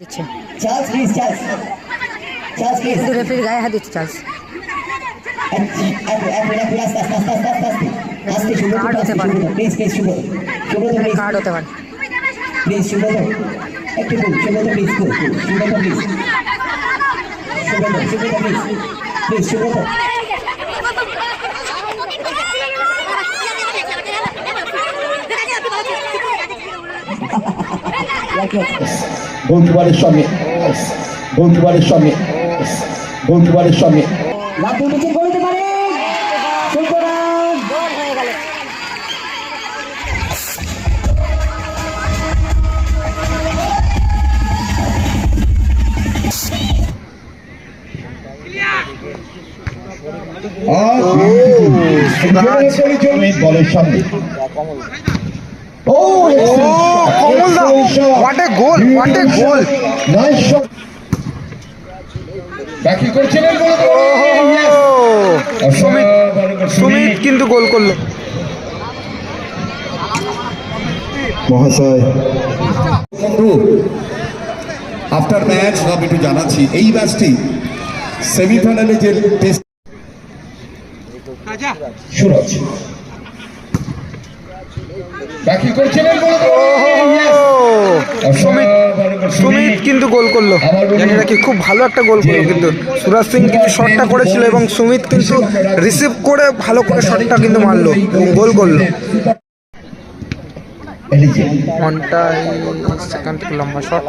দিচ্ছে Charles please Charles Charles please রেফারির গায়ে হাত দিচ্ছে সুব্রত কার্ড হতে পারে। Please please Subrata please card হতে পারে প্লিজ সুব্রত একটু cool Subrata please cool Subrata please Subrata Subrata please please Subrata গোলকিপারের সঙ্গে গোলকিপারের সঙ্গে গোলকিপারের সঙ্গে লাভ দুটো গেল বলের সামনে ও Kamal da, what a goal, what a goal. Nice shot বাকি করছিলেন সুমিত সুমিত কিন্তু গোল করল। মহাশয়। আফটার ম্যাচ আমি একটু জানাচ্ছি। এই ম্যাচটি সেমিফাইনালে যে টেস্ট সুরজ। বাকি করছিলেন সুমিত সুমিত। কিন্তু গোল করল। জানি নাকি খুব ভালো একটা গোল করল কিন্তু। সুরাজ সিং কিন্তু শটটা করেছিল এবং সুমিত কিন্তু রিসিভ করে ভালো করে শটটা কিন্তু মারলো এবং গোল করল। ঘণ্টা সেখান থেকে লম্বা শট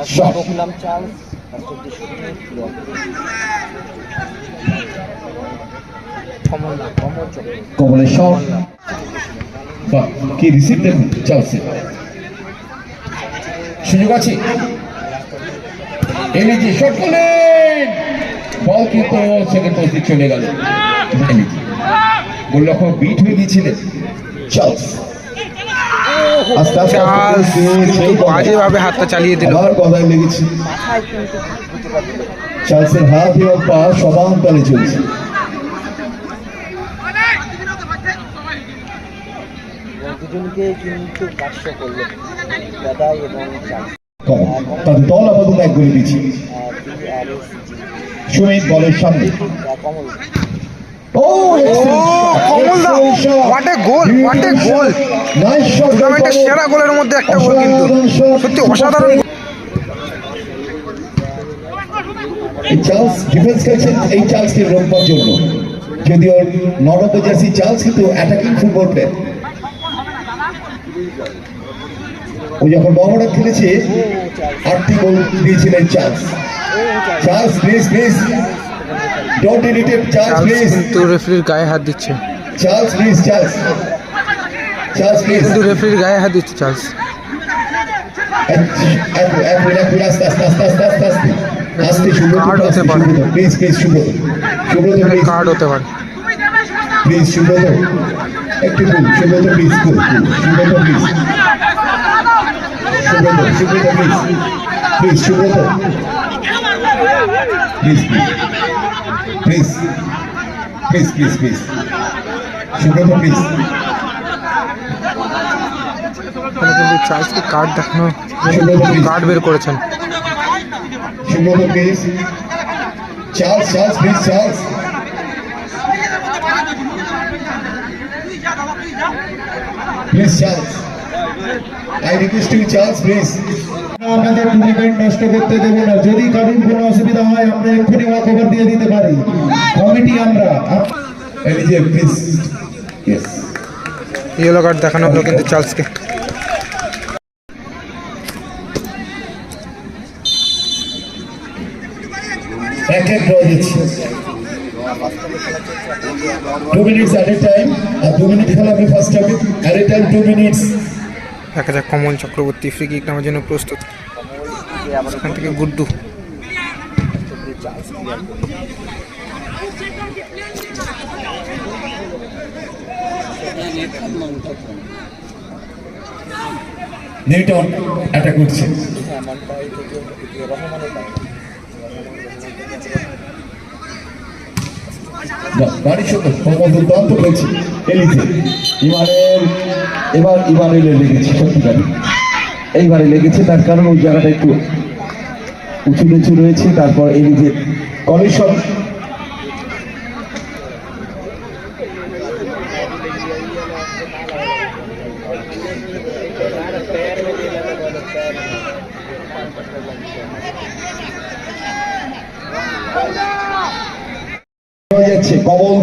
কমল কমলের শট বাহ, কি রিসিভ দেখুন চালছে সুযোগ আছে? এলিজি শট করলেন! বল কিন্তু সেকেন্ড পোস্টে চলে গেল। এলিজি গোলরক্ষক বিট হয়ে গিয়েছিলেন চার্লস আস্তে আস্তে বাজেভাবে হাতটা চালিয়ে দিল। আবার কথায় লেগেছে। চার্লসের হাত এবং পা সমান তালে চলছে। দুজনকে কিন্তু করল। দাদাই এবং দল আপাতত এক গোলে দিচ্ছে সুমিত বলের সামনে। কমল। দা. টুর্নামেন্টের সেরা গোলের মধ্যে একটা গোল কিন্তু। সত্যি অসাধারণ এই চার্লস ডিফেন্স এই চার্লসকে জন্য। যদিও নরম্বর জার্সি চার্লস কিন্তু অ্যাটাকিং ফুটবল প্লেয়ার ও যখন মোহামেডান খেলেছে আটটি গোল দিয়েছিলেন Charles. Charles please please. Don't irritate Charles please. কিন্তু রেফারির গায়ে হাত দিচ্ছে। Charles please Charles. Charles please. কিন্তু রেফারির গায়ে হাত দিচ্ছে চার্লস। একটু Subrata please Subrata please. Subrata Subrata please please Subrata please please please please please Subrata please কিন্তু কার্ড দেখানো? কার্ড বের করেছেন। Subrata please Charles Charles please Charles please Charles I request you Charles please আপনাদের tournament নষ্ট করতে দেবো না। যদি কারোর কোনো অসুবিধা হয় আমরা এক্ষুনি খবর দিয়ে দিতে পারি। কমিটি আমরা। এলিজে প্লিজ ইয়েস ইয়েলো কার্ড দেখানো হলো কিন্তু চার্লসকে এক এক ড্র দিচ্ছি। Two minutes at a time আর দু মিনিট খেলা আমি ফার্স্ট হবে। At a time two minutes দেখা যাক কমল চক্রবর্তী ফ্রি কিক নেওয়ার জন্য প্রস্তুত। সেখান থেকে গুড্ডু। নিউটন অ্যাটাক করছে বাড়ি সুন্দর কমল দুর্দান্ত খেলছে এলিজে ইমানের লেগেছে সত্যিকারে এইবারে লেগেছে, তার কারণ ওই জায়গাটা একটু উঁচু নিচু রয়েছে, তারপর এই যে কমিশন হয়ে যাচ্ছে কমল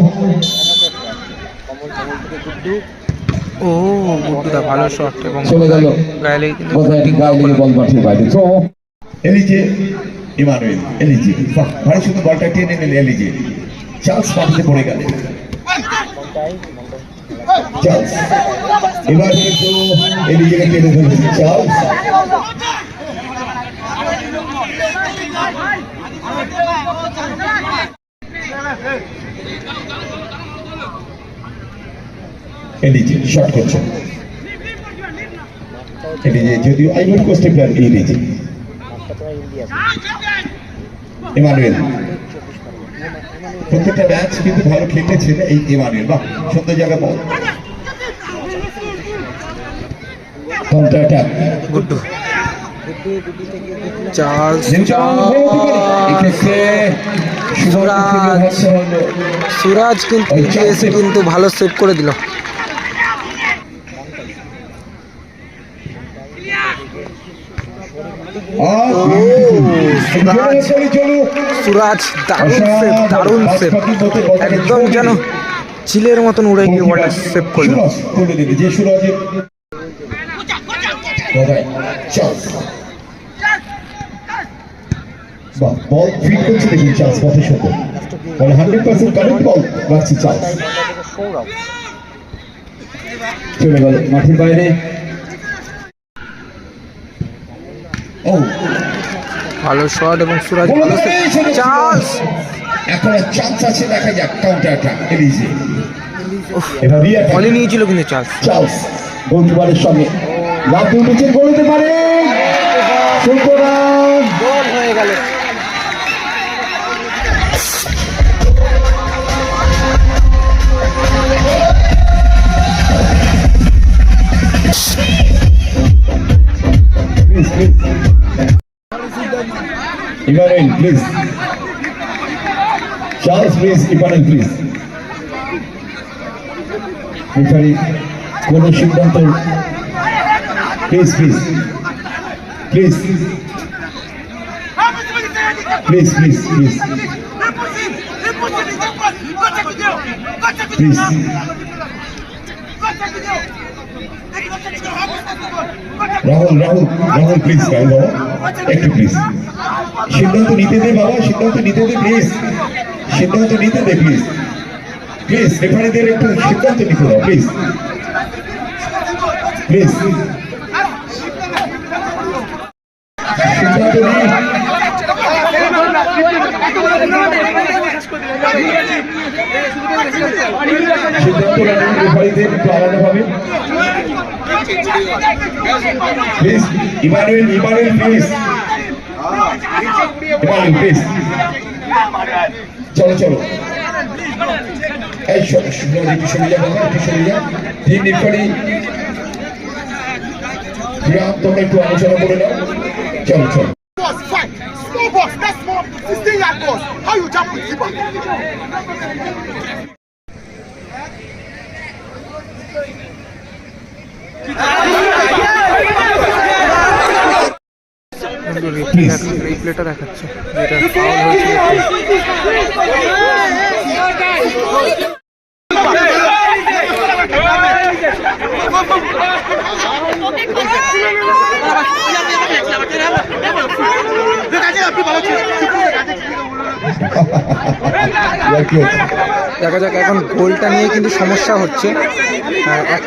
ও গুড্ডুদা ভালো শট এবং চলে গেল। গায়ে কিন্তু গায়ে বল মাঠের বাইরে। তো এলিজে ইমানুয়েল এলিজে। বাহ, ভারী বলটা টেনে নিলেন এলিজে। চার্লস মাটিতে পড়ে গেলেন চার্লস এবার কিন্তু এলিজেকে টেনে ধরেছে। চার্লস এলিজে শট করছে এলিজে যদিও আইভরি কোস্টে প্লেয়ার ইন্ডিয়া ইমানুয়েল প্রত্যেকটা ম্যাচ কিন্তু ভালো খেলেছে এই ইমানুয়েল বাহ সুন্দর জায়গা বল কাউন্টার অ্যাটাক সুরাজ। সুরাজ কিন্তু এসে কিন্তু ভালো সেভ করে দিল। সুরাজ। দারুণ সেভ দারুণ সেভ একদম যেন চিলের মতন উড়ে গিয়ে সেভ করল বাহ বল ফিট করছে দেখুন চার্লস কত সুন্দর বলে হান্ড্রেড পার্সেন্ট কারেক্ট বল রাখছি সৌরভ চলে গেল মাঠের বাইরে। ও। ভালো শট এবং সুরাজ চার্লস এখন চান্স আছে দেখা যাক কাউন্টার অ্যাটাক এলিজে। বলে নিয়েছিল কিন্তু চার্লস চার্লস গোলকিপারের সঙ্গে। লাভ দিয়ে নিচে গোল হতে পারে সুতরাং গোল হয়ে গেল। Emmanuel please Charles please Emmanuel please referee কোন সিদ্ধান্ত please please please please please please please Rahul Rahul Rahul please Rahul বাবা, একটু প্লিজ সিদ্ধান্ত নিতে দে বাবা, সিদ্ধান্ত নিতে দে প্লিজ সিদ্ধান্ত নিতে দে প্লিজ প্লিজ রেফারিদের একটু সিদ্ধান্ত নিতে দাও প্লিজ প্লিজ সিদ্ধান্ত নিন সিদ্ধান্ত রাখুন রেফারিদের একটু আলাদাভাবে please Emmanuel Emmanuel please Emmanuel please চলো চলো এই শুনলাম একটু সরে যা বাবা একটু সরে যা তিন রেফারি গ্রাম তোমরা একটু আলোচনা করে নাও। চলো চলো box, fight. Small box, that's small. 16 yard box. How you রিপ্লেটা দেখাচ্ছে। যেটা ফাউল হয়েছে দেখা যাক এখন গোলটা নিয়ে কিন্তু সমস্যা হচ্ছে। এক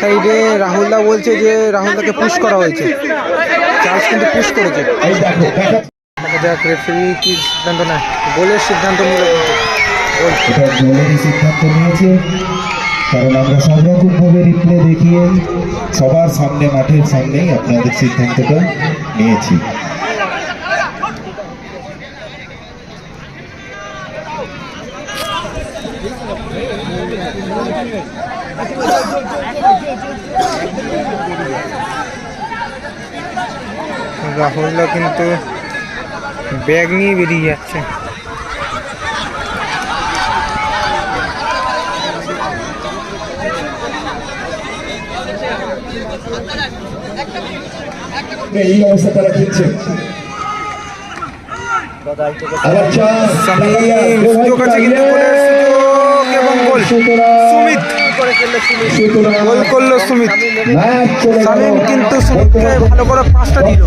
সাইডে রাহুলদা বলছে যে রাহুলদাকে পুশ করা হয়েছে। চার্লস কিন্তু পুশ করেছে। দেখো যাক রেফারি কি সিদ্ধান্ত নেয়? গোলের সিদ্ধান্ত নিল সিদ্ধান্ত নিয়েছে কারণ আমরা সব রকম রিপ্লে দেখিয়ে সবার সামনে মাঠের সামনেই আপনাদের সিদ্ধান্তটা নিয়েছি। রাহুলদা কিন্তু ব্যাগ নিয়ে বেরিয়ে যাচ্ছে। এই অবস্থা তারা খেলছে। সুযোগ আছে কিন্তু সুমিত গোল করল সুমিত। সামিম কিন্তু সুমিতকে ভালো করে পাঁচটা দিল।